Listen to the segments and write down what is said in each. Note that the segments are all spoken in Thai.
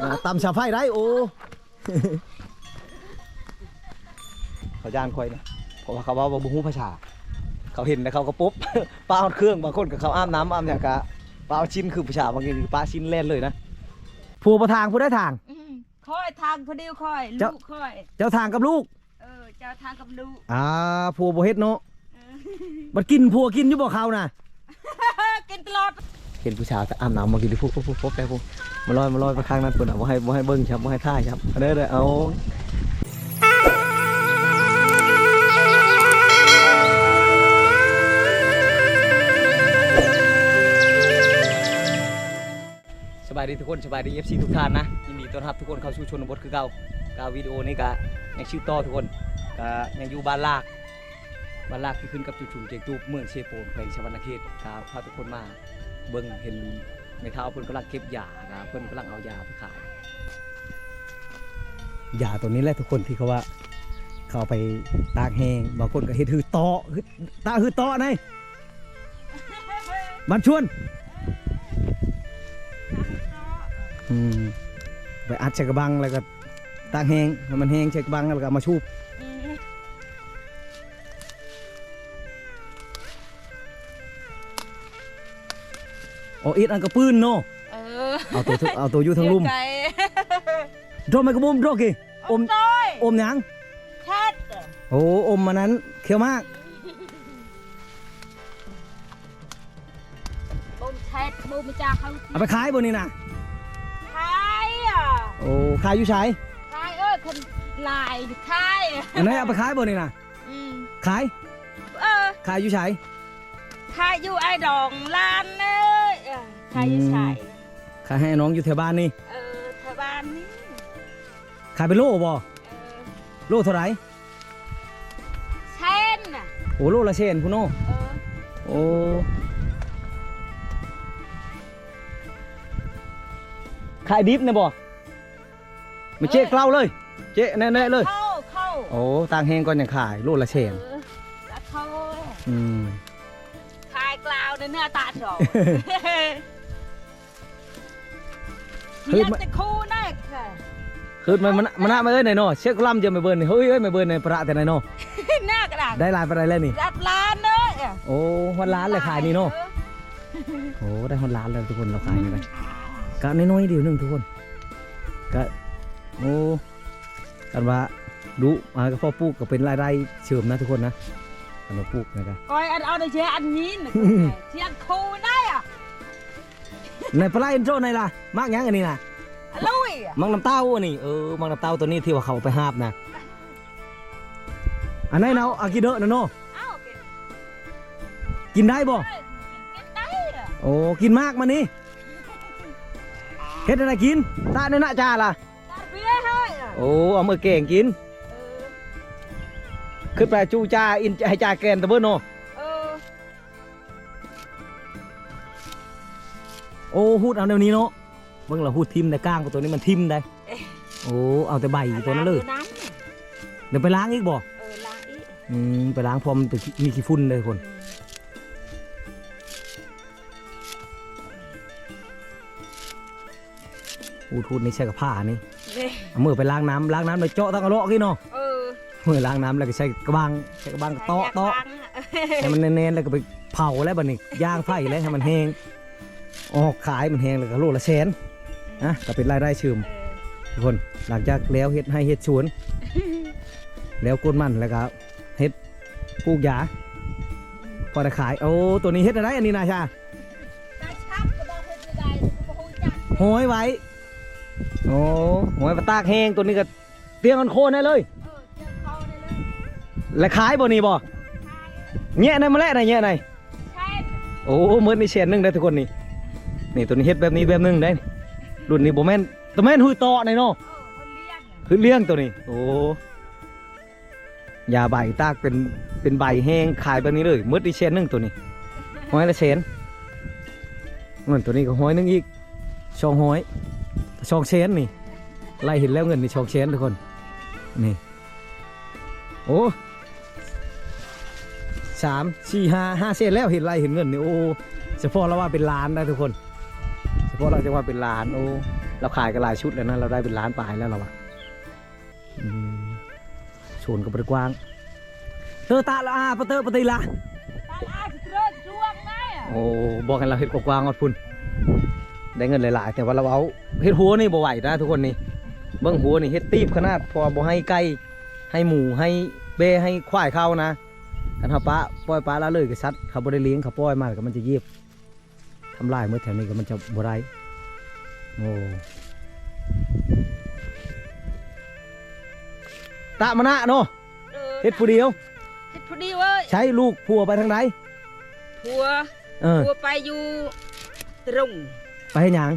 อ่าตำชาไฟได้โอ้เขาย่านคอยนะเพราะว่าเขาว่าบ่ฮู้ภาษาเขาเห็นแล้วเขาก็ปุ๊บป้าเอาเครื่องบางคนกับเขาอาบน้ำอาบอย่างกะป้าเอาชิ้นคือภาษาบางทีป้าชิ้นแล่นเลยนะผู้ประทางผู้ได้ทางอืมคอยทางพอดีคอยเจ้าลูกคอยเจ้าทางกับลูกเออเจ้าทางกับลูกอ่าผัวบ่เฮ็ดเนาะเออมันกินผัวกินอยู่บ่เขาน่ะกินตลอด เห็นผู้ชายอาบน้ำมากินดิพวกพวกพวกพวกไปพวกมาลอยมาลอยไปข้างนั้นปุ่นอะบ่ให้บ่ให้เบิ้งครับบ่ให้ท่ายครับเอาเด้อเด้อเอาสบายดีทุกคนสบายดี FC ทุกท่านนะยินดีต้อนรับทุกคนเข้าสู่ชนบทคือเก่ากาวิดีโอนี้ก็ยังชื่อต่อทุกคนก็ยังอยู่บ้านลากบ้านลากที่ขึ้นกับจุดชุมเจงตูบเมืองเชโปนแขวงชวนาเขตครับพาทุกคนมา เบิ่งเห็นในเท้าเพิ่นกำลังเก็บยาครับเพิ่นกำลังเอายาไปขายยาตัวนี้แหละทุกคนที่เขาว่า เขาเอาไปตากแห้งบางคนก็เฮ็ดหือตอหือตาหือตอไงมันชวนอืมไปอัดใส่กระบังแล้วก็ตากแห้งให้มันแห้งใส่กระบังแล้วก็เอามาชูบ เอาอีดอันกระปืนเนาะเออเอาตัวทุเอาตัวอยู่ทั้งลุ่มไก่โดนไมกระบุมโดนกี่อมต้อยอมหยังแชัดโอ้อมมันนั้นเคี้ยวมากบมแชัดบมมาจากเขาเอาไปขายบนนี้นะขายอะโอ้ขายอยู่ใช้ขายเออคนลายขายอันไหนเอาไปขายบนนี้นะอืมขายเออขายอยู่ใช้ขายอยู่ไอ้ดองลานเอ้ย เออขายอยู่อืมใช่ขายให้น้องอยู่แถวบ้านนี่เออแถวบ้านนี่ขายเป็นโลบ่เออโลเท่าไหร่เช่นน่ะโอ้โลละเชนคุณโนเออโอ้ขายดิบนะบ่ไม่เจ๊เกล้าเลย เจ๊แน่ๆเลย เข้าเข้าโอ้ต่างแหงก่อนยังขายโลละเชนเออแล้วเข้าอืมขายกล่าวในเนื้อตาจอก เฮ้ยอยากมันจะคู่แน่ค่ะคือมันมันมันน่ามาเอ้ยไหนเนาะเช็คล่ำเจะไม่เบิร์นนี่เฮ้ยเอ้ยไม่เบิร์นในประแต่ไหนเนาะหน้ากระดาษได้ลายไปได้แล้วนี่รับล้านเน้อยโอ้ฮอนล้านเลยขายนี่เนาะโอ้ได้ฮอนล้านแล้วทุกคนเราขายนี่เลยกะน้อยๆเดียวหนึงทุกคนกะโอ้กันว่าดูมาก็พอปลูกก็เป็นรายได้เสริมนะทุกคนนะกันว่าปลูกนะครับก้อยอันเอาในเชียอันนี้นะเชียคู่ได้อะ ในปลาอินโทรในล่ะมากยังอันนี้นะอะลุยอะมังน้ำเต้าอันนี้เออมังน้ำเต้าตัวนี้ที่ว่าเขาเอาไปหาบนะอันไหนเนาะอากิเดะนะเนาะเอ้ากินกินได้บ่กินได้อะโอ้กินมากมานี่เฮ็ดอะไรกินตาในหน้าจ้าล่ะตาเบี้ยให้อะโอ้เอามือเก่งกินเออขึ้นไปจูจ้าอินให้จ้าแกนตะเบิ้นโน โอ้หูดเอาแนวนี้เนาะเบิ่งละหูดทิมแต่ก้างตัวนี้มันทิมได้ โอ้เอาแต่ใบตัวนั้นเลยอาน้เดี๋ยวไปล้างอีกบ่ำเออล้างอีกอืมไปล้างพอมนเป็นมีขี้ฝุ่นเลยคนหูดหูดนี่ใช้กับผ้านี่นี่เอามือไปล้างน้ำล้างน้ำไปเจาะตั้งกระโลกกี่เนาะเออมือล้างน้ำแล้วก็ใช้กระบังใช้กระบังเตาะเตาะอยกล้งอะให้มันแน่นๆแล้วก็ไปเผาแล้วบัดนี้ย่างไฟแล้วให้มันแห้ง ออกขายมันแห้งแล้วก็โลละแสนนะก็เป็นรายได้เชิมเออทุกคนหลังจากแล้วเฮ็ดให้เฮ็ดสวน แล้วก้นมันแล้วก็เฮ็ดปลูกหญ้าพอได้ขายโอ้ตัวนี้เฮ็ดอะไรอันนี้นะชาได้ช้ำก็บอกเฮ็ดไม่ได้ก็บ่ฮู้จักห้อยไว้โอ้ห้อยมาตากแห้งตัวนี้ก็เตรียมมันโคนได้เลยเออเจ้าเขาได้เลยและขายบ่นี่บ่ขายแง่ในมาแล้วไหนแง่ในใช่โอ้มื้อนี้เชนหนึงได้อทุกคนนี่ นี่ตัวนี้เฮ็ดแบบนี้แบบหนึงได้รุ่นนี้บ่แม่นตัวแม่นหุยตอในเนาะเออเขาเลี้ยงอะคือเลี้ยงตัวนี้ โอ้ยาใบตากเป็นเป็นใบแห้งขายแบบนี้เลยมืดอีเชนหนึงตัวนี้ห้อยละเชนเงินตัวนี้ก็ห้อยหนึงอีกช่องห้อยช่องเชนนี่ไล่เห็นแล้วเงินนี่ช่องเชนทุกคนนี่โอ้สามสี่ห้าห้าเซนแล้วเห็นไล่เห็นเงินนี่โอ้เฉพาะเราว่าเป็นล้านได้ทุกคน เฉพาะเราจะว่าเป็นล้านโอ้เราขายกันหลายชุดแล้วนะเราได้เป็นล้านปลายแล้วเราอะอืมชวนกับบริกว้างเธอตาละอาปะเตอปะตีละตาอาสิเตรดช่วงได้อะโอ้บอกกันเราเห็ดกว้างๆอดพุ่นได้เงินหลายๆแต่ว่าเราเอาเห็ดหัวนี่บ่ไหวนะทุกคนนี่เบื้องหัวนี่เห็ดตีบขนาดพอบ่ให้ไก่ให้หมูให้เบให้ควายเข้านะกันเขาปลาปล่อยปลาละเลยกับสัตว์เขาบ่ได้เลี้ยงเขาปล่อยมาแล้วก็มันจะเยียบทำลายเมื่อแถวนี้ก็มันจะบ่ได้โอ้ตะมะนะเนาะออเฮ็ดผู้เดียว เฮ็ดพอดีเว้ยใช้ลูกผัวไปทางไหนผัวเออผัวไปอยู่ตรงไปให้หยัง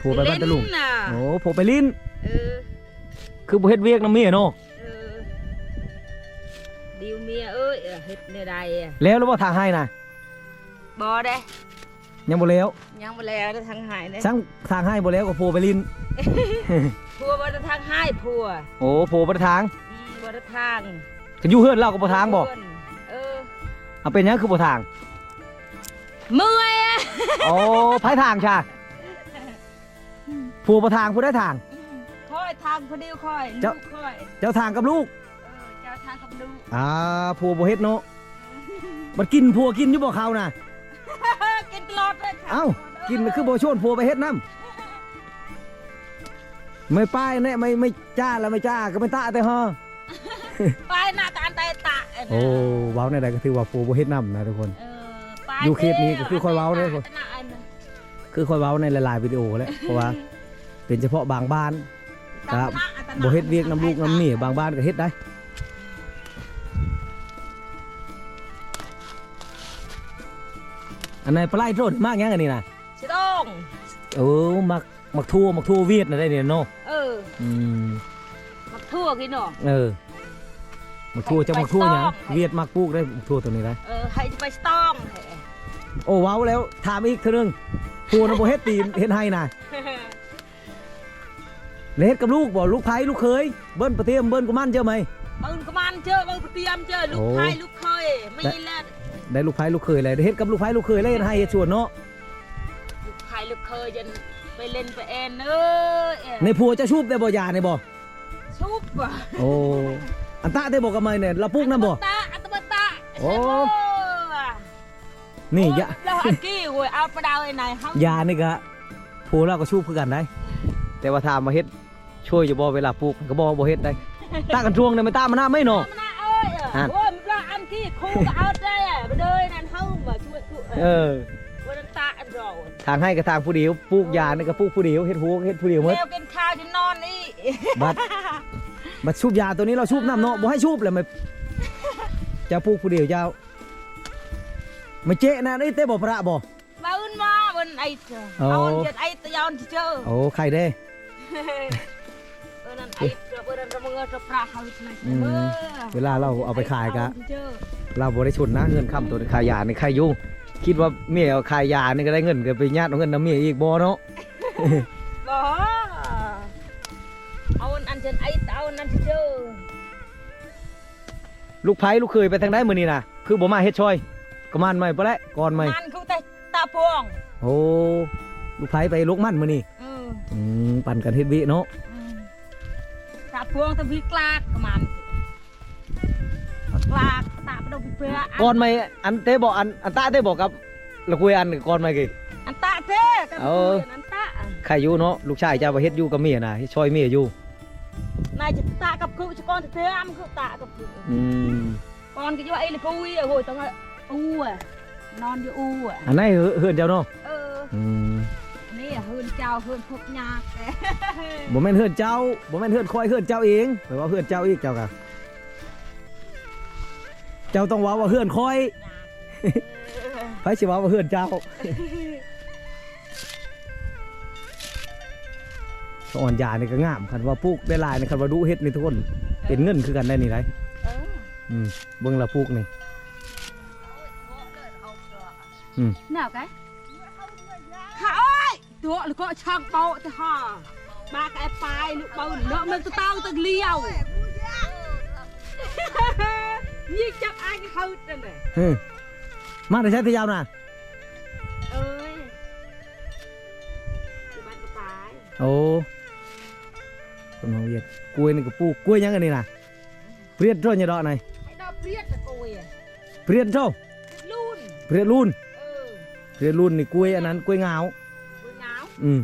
ผัวไปบ้านตะลุงเล่น่ะโอ้ผัวไปลิ้น เออคือบ่เฮ็ดเวียกน้ำเมียเนาะเออดิวเมียเอ้ยเออเฮ็ดแนวใดอะแล้วแล้วบ่ทางให้นะบ่ได้ ยังบ่แล้วยังบ่แล้วได้ทางหายเด้สั่งทางให้บ่แล้วก็ผัวไปลิ้นผัวบ่ได้ทางหายผัวโอ้ผัวบ่ได้ทางอืมบ่ได้ทางก็อยู่เฮือนเราก็บ่ทางบ่เออเอาเป็นหยังคือบ่ทางเมื่อยอะโอ้ไผทางชาผัวบ่ทางผู้ได้ทางคอยทางพอดีคอยเจ้าลูกคอยเจ้าทางกับลูกเออเจ้าทางกับลูกอ่าผัวบ่เฮ็ดเนาะมันกินผัวกินอยู่บ่เขาน่ะกินตลอด เลยค่ะเอ้ากินน่ะคือบ่ชวนผัวไปเฮ็ดนํไม่ป้ายแน่ไม่ไม่จ้าแล้วไม่จ้าก็ไม่ตะแต่ฮอไปหน้าตาอันใดตะนะโอ้เว้าในใดก็ถือว่าผัวบ่เฮ็ดนํนะทุกคนเออไปอยู่เขตนี้ก็คือคอยเว้าเด้อตะหน้าอันน่ะคือคอยเว้าในหลายๆวิดีโอแหล้วเพราะว่า เป็นเฉพาะบางบ้าน ครับตะหน้าอันตะหน้าบ่เฮ็ดเวียกน้ำลูกน้ำเมียบางบ้านก็เฮ็ดได้ อันไหนปลาไหลโทษมากยังอันนี้นะชิโต้องเออมักมักทั่วมักทั่วเวียดนะได้เนี่ยเนาะเอออืมมักทั่วกินเนาะเออมักทั่วจะมักทั่วหยังไปซ่อมเวียดมักปลูกได้มักทั่วตัวนี้ได้เออให้ไปสตองโอ้เว้าแล้วถามอีกเทื่อนึงทั่วน่ะบ่เฮ็ดตีนเฮ็ดให้นะแล้วเฮ็ดกับลูกบ่ลูกไผลูกเคยเบิ้นประเทียมเบิ้นกุมันเจ้าไหมมึงก็มันเจอมึงเตรียมเจอลูกโอ้ชายลูกเคยไม่เล่น ได้ลูกไผลูกเคยเลยได้เฮ็ดกับลูกไผลูกเคยเลยเฮ็ดให้เฮ็ดชวนเนาะลูกชายลูกเคยยันไปเล่นไปเอ็นเออเอ็นในผัวจะชูบได้บ่ยาในบ่ชุบว่ะโอ้อันตะได้บอกกับไม่เนี่ยเราปลูกน้ำบ่ตาอัตบตาโอ้นี่ยาแล้วอันกี้โว้ยเอาประดาวไอ้ไหนห้องยานี่ก็ผัวเราก็ชูบคือกันได้แต่ว่าถามมาเฮ็ดช่วยอยู่บ่เวลาปลูกก็บ่ว่าบ่เฮ็ดได้ตากันทวงเนี่ยไม่ตามมาหน้าไม่เนาะมันน่ะเอ้ยฮะโอ้ยมันปลาอันกี้ครูก็เอาได้ เออวันนั้นตาอันเราทางให้กับทางผู้เดียวปลูกยานี่ก็ปลูกผู้เดียวเฮ็ดหัวก็เฮ็ดผู้เดียวหมดเร็วกินข้าวจะนอนนี่บัดบัดชูบยาตัวนี้เราชูบน้ำเนาะบ่ให้ชูบเลยไม่จะปลูกผู้เดียวเจ้าไม่เจ๊นะนี่เต้บ่พระบ่มาอื่นมาบนไอ้เจ้าโอ้เอาอันเจ็ดไอ้ตะยอนที่เจอโอ้ใครเด้เออนั่นไอ้เจ้าเออนั่นเราเมื่อเราปลาเขาใช่ไหมอืมเออเวลาเราเอาไปขายกะเอที่เจอเราบริชุนนะเงินคำตัวนี้ขายยาในขายอยุ่งคิดว่าเมียเอาขายยานี่ก็ได้เงินก็ไปญาติเอาเงินน้ำเมียอีกบ่เนาะบ่เอาอันอันเจ็ดไอ้เอาอันนั้นที่เจอลูกไผ่ลูกเคยไปทางไหนมื้อนี้น่ะคือบ่มาเฮ็ดช่อยก็มันไม่ปะแหละก่อนไม่มันคือแต่ตาพวงโอ้ลูกไผ่ไปลูกมันมื้อนี้เอออืมปั่นกันเฮ็ดวิเนาะ อืมตาพวงตะพีกลากกับมันกลากตาประดงเพื่ออันก่อนไม่อันเต้บอกอันอันตาเต้บอกกับละคุยอันก่อนไม่กี่อันตาเท่กับเอาเพื่อนอันตาใครอยู่เนาะลูกชายเจ้าว่าเฮ็ดอยู่กับเมียน่ะเฮ็ดช่อยเมียอยู่นายจะตากับคือจะก้อนเท่อมันคือตากับคืออืมก้อนก็อยู่ไอ้เลยปุ้ยอะโหยต้องอู้อะนอนอยู่อู้อะอันไหนเฮือนเจ้าเนาะเอออืม นี่อะเฮือนเจ้าเฮือนพวกยากแต่บ่แม่นเฮือนเจ้าบ่แม่นเฮือนคอยเฮือนเจ้าเองแปลว่าเฮือนเจ้าอีกเจ้ากะเจ้าต้องเว้าว่าเฮือนคอยไผสิเว้าว่าเฮือนเจ้าอ่อนยานี่ก็งามคันว่าปลูกได้หลายนี่คันว่าดูเฮ็ดนี่ทุกคนเป็นเงินคือกันได้นี่ไรเอออืมเบิ่งละปลูกนี่อืม nào cái Khả ơi Tụi là có chăng bầu thì hả Ba cái bài lúc bầu nó mình tụi tao tụi liều Như chắc ai cái hụt rồi nè เฮ้ยมาแต่ใช้ที่ยาวน่ะ Ơi Tụi bạn cái bài โอ้คนมาเวียดกล้วยนี่ก็ปลูกกล้วยยังอันนี้น่ะเปรียดโตเนี่ยดอกไหนให้ดอกเปรียดตะโกยอะเปรียดโตลูนเปรียดรุ่นเออเปรียดรุ่นนี่กล้วยอันนั้นกล้วยงาวบุญงาว อืม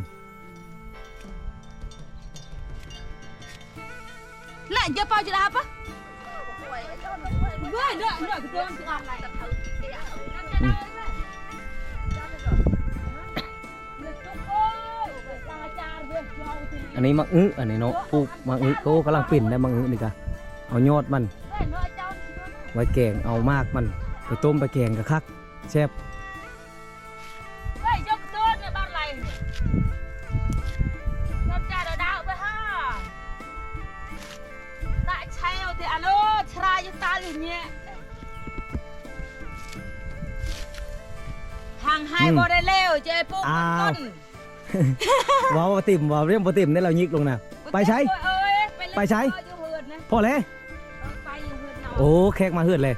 lại giờ bao nhiêu đáp á với nữa nữa cái tên chị ăn này อันนี้มังอึอันนี้เนาะปลูกมังอึก็กำลังปิ่นได้มังอึนี่กะเอายอดมัน ไว้แกงเอามากมัน ไปต้มไปแกงกะคักแซ่บ ติ่มว้าวเรียมบ่ติ่มนี่เรายิกลงนะไปใช้ ơi ไปใช้ พอแล้ว Bay vô hườn nào โอ้แขกมาเฮือดเลย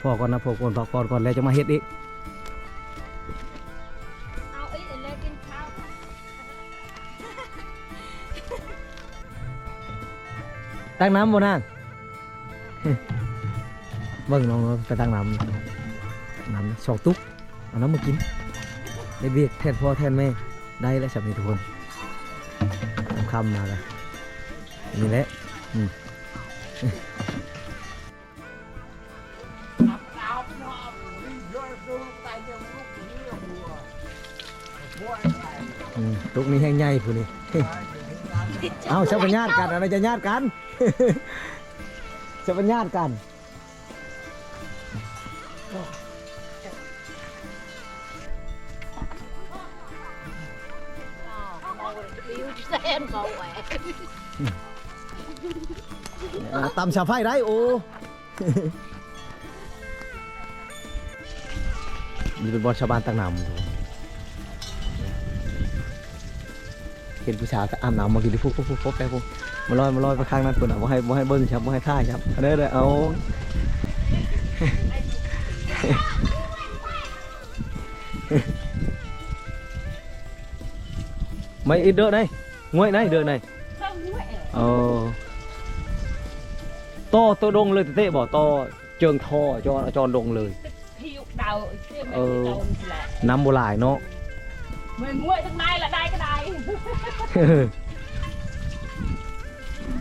พอก่อนนะพอก่อนพอก่อนก่อนแล้วจะมาเฮ็ดอีก Ao ý để lên kinh khao ตั้งน้ำบ่นางเบิ่งน้องไปตั้งน้ำน้ำสองตุ๊กเอาน้ำมากินได้เบียกแทนพ่อแทนแม่ ได้แล้วสำเร็จทุกคนคำมาแล้วนี่แหละตุกนี้แห้งใหญ่ผู้นี้เอาชาวปัญญาติกันอะไรจะญาติกันชาวปัญญาติกันาตำชาไฟได้โอ้นี่เป็นบอลชาวบ้านตั้งนำเห็นผู้ชายก็อาบน้ำมากินที่พวกพวกพวกพวกไปพวกมาลอยมาลอยไปข้างนั้นปุ่นอะบ่ให้บ่ให้เบิ้งครับบ่ให้ท่ายครับเอาเด้อเด้อเอา mấy ít đỡ đây nguội này đỡ này โตโตดงเลยเตะบ่โตเจิงทอจอนจอนดงเลยเอมัน้ำมาหลายเนาะเหมือนงวยทั้งนายละได้ก็ได้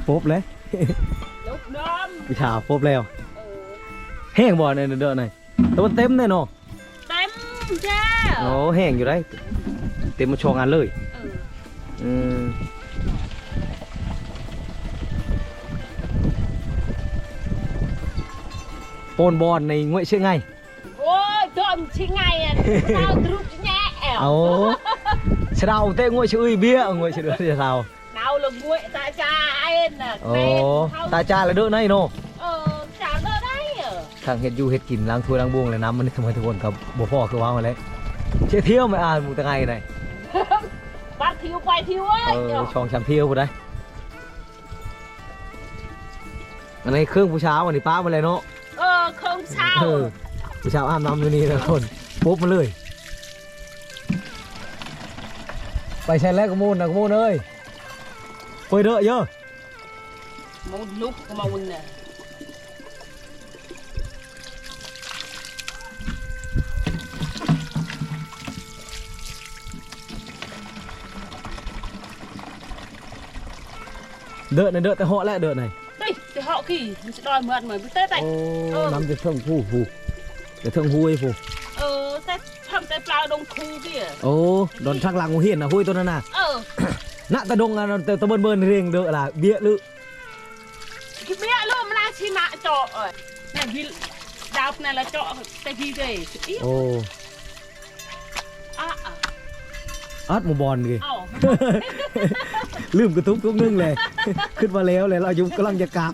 ปุ๊บเลยลุกน้วชาปุ๊บแล้วแห้งบ่อนี่เด้อหน่อยตัวเต็มเลยนาะเต็มจ้าโอ้แห้งอยู่ได้เต็มมาชองงานเลยอืม ปนบอลในงวยเชื่อไง Ôi trộm chi ngày à Sao rút nhẹ เอาชะเดาเต้งวยชื่ออุ้ยเบี้ยงวยชื่อเดือดจะเดา Nào là nguội ta cha ai nè โอ้ตาจ้าแล้วเด้อในเนาะ Ờ chả đỡ đấy à ทางเฮ็ดอยู่เฮ็ดกินล้างถ้วยล้างบวงเลยน้ำมันทำไมทุกคนกับบ่พอคือว่ามาเลยเชี่ยเที่ยวไม่อ่านหมูตะไงไหน Bắt thiếu quay thiếu เอ ơi อช่องชามเที่ยวกูได้อันนี้เครื่องผู้เช้าอันนี้ป้ามาเลยเนาะ Ờ không เออ sao ผู้เช้าอาบน้ำอยู่นี่นะคนปุ๊บมาเลย ไปใช้แล้วกระมูลนะกระมูลเอ้ยไปเด้อเยอะ Một lúc mà mình nè เด้อในเด้อแต่เหาะแล้วเด้อไหน Đây thì họ kỳ Mình sẽ đòi mượn mới Tết này โอ้เออน้ำจะเทิงผู้ผู้จะเทิงหุยผู้ Ờ Tết Thăm Tết lao đông khu kìa โอ้โดนชักหลังหูเห็นนะหุยตัวนั้นน่ะ Ờ ณตะดงอะตะตะเบิ้นเบิ้นเรียงเด้อล่ะเบี้ยลึ Cái mẹ luôn mà đang chi mạ trọ rồi Này vì Đào này là trọ Tại vì gì โอ้ À à อัดหมูบอลกี่ Ồ ลืมกระทุกทุกนึงเลย ขึ้นมาแล้วเลยเราอยู่กำลังจะกลับ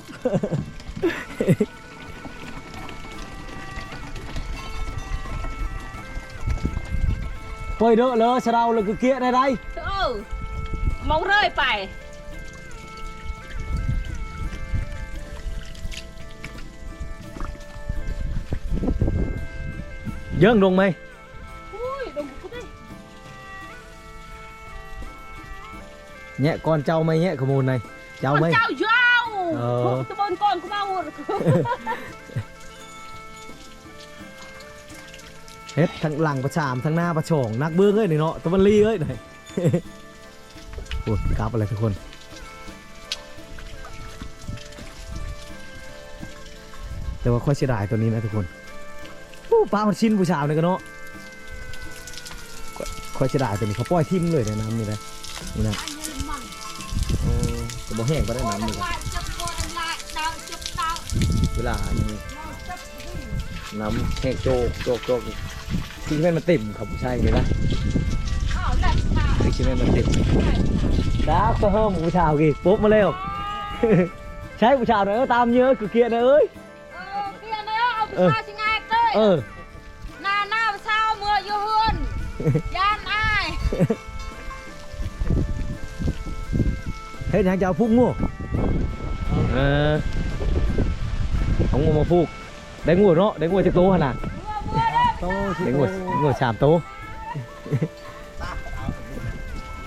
ไปเด้อเลยสะเราเลยคือเกี้ยได้ไร Ừ Mong rơi phải เยิ่งลงไหม แงะก่อนเจ้าไหมแงะขโมยในเจ้าไหมเจ้าเจ้าเออตะบนก่อนกูเมาเฮ็ดทั้งหลังประชามทั้งหน้าประชองนักเบื้องเอ้ยนี่เนาะตะวันลีเอ้ยหน่อยโอ้ยกราบอะไรทุกคนแต่ว่าค่อยเสียดายตัวนี้นะทุกคนโอ้ปลามันชิ้นผู้ชาวนี่กันเนาะค่อยค่อยเสียดายตัวนี้เขาปล่อยทิ้มเลยในน้ำนี่นะนี่นะโอ้จะ บ่แห้งก็ได้น้ำนี่กันเวลานี่น้ำแห้งโจกโจกโจกที่แม่นมันเต็มครับผู้ชายเลยนะที่แม่นมันเต็มครับก็เฮิ่มผู้ชาวกี่ปุ๊บมาเร็วใช่ผู้ชาวหน่อยเออตามเยอะคือเกียร์นะเอ้ยเออเออหน้าหน้าเช้าเมื่ออยู่เฮือนย่านอาย เฮ้ยยังจะเอาพุกงูเออเอางูมาพุกได้งูเนาะได้งูจากโตขนาดเมื่อเมื่อเด้อโตชิได้งูงูสามโต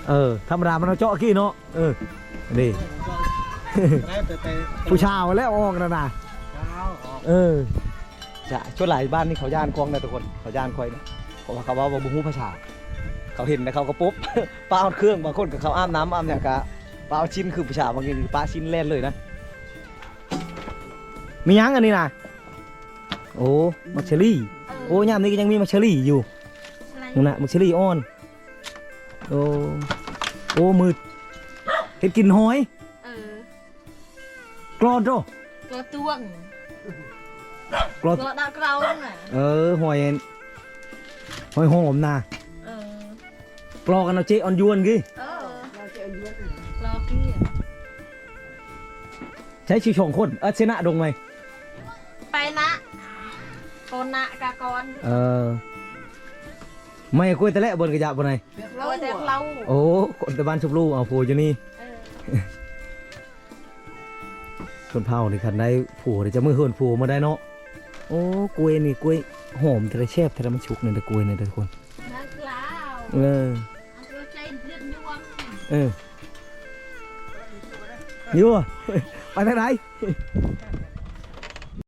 เออธรรมดามันเอาเจาะกี้เนาะเออนี่ได้แต่แต่ผู้ชาวแล้วออกแล้วนะเช้าออกเออจะชวนหลายบ้านนี่เขาย่านคลองนะทุกคนเขาย่านคอยนะเพราะว่าเขาว่าบ่ฮู้ภาษาเขาเห็นนะเขาก็ปุ๊บป้าเอาเครื่องบางคนกับเขาอาบน้ำอาบเนี่ยกะ ป้าเอาชิ้นคือภาษาบางทีป้าชิ้นแล่นเลยนะ มียังอันนี้นะโอ้มักเชอรี่ โอ้ยามนี้ก็ยังมีมักเชอรี่อยู่นั่นนะมักเชอรี่อ่อน โอ้ โอ้มืดเห็ดกินหอยเออกรอดโตตัวตวงกรอดตัวดาวเกลาน่ะเออหอยหอยหอมนะเออกรอกันเอาเจออนยวนกี่เออ ใช้ชิวชงคนเออชนะดงไหมไปนะโกนะกากอนเออไม่กล้วยแต่และบนกระยะบนไหนเราแต่เราโอ้คนตะบ้านชุบลูกเอาผูอยู่นี่เออชนเผาในคันได้ผูเดี๋ยวจะมือเหินผูมาได้เนาะโอ้กล้วยนี่กล้วยหอมแต่ละแช่บแต่ละมันชุกเนี่ยแต่กล้วยเนี่ยแต่ทุกคนนักลาวเออเอาใจเดือดยวงเอออยู่อะ ไปทางไหน